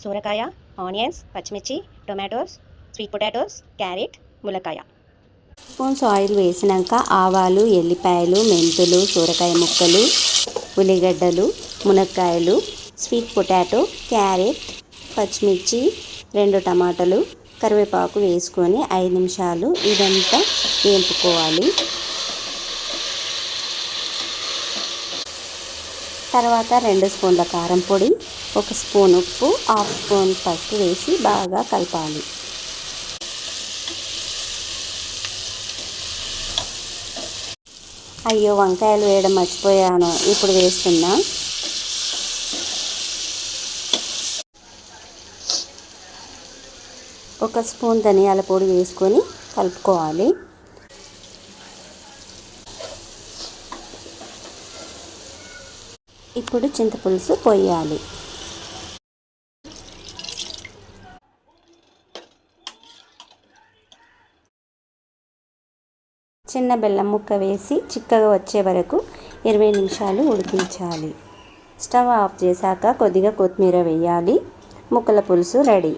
సూరకాయ onions పచ్చిమిర్చి tomatoes sweet potatoes carrot ములకాయ spoons oil వేసినాక ఆవాలు ఎల్లిపాయలు మెంతులు సూరకాయ ముక్కలు ఉల్లిగడ్డలు మునక్కాయలు స్వీట్ పొటాటో క్యారెట్ పచ్చిమిర్చి రెండు టమాటాలు కరివేపాకు వేసుకొని ఐదు నిమిషాలు ఇదంతా వేపుకోవాలి. తర్వాత రెండు స్పూన్ల కారం పొడి ఒక స్పూన్ ఉప్పు హాఫ్ స్పూన్ పసుపు వేసి బాగా కలపాలి. అయ్యో వంకాయలు వేయడం మర్చిపోయాను. ఇప్పుడు వేస్తున్నా. ఒక స్పూన్ ధనియాల పొడి వేసుకొని కలుపుకోవాలి. ఇప్పుడు చింతపులుసు పోయాలి. చిన్న బెల్లం ముక్క వేసి చిక్కగా వచ్చే వరకు ఇరవై నిమిషాలు ఉడికించాలి. స్టవ్ ఆఫ్ చేశాక కొద్దిగా కొత్తిమీర వేయాలి. ముక్కల పులుసు రెడీ.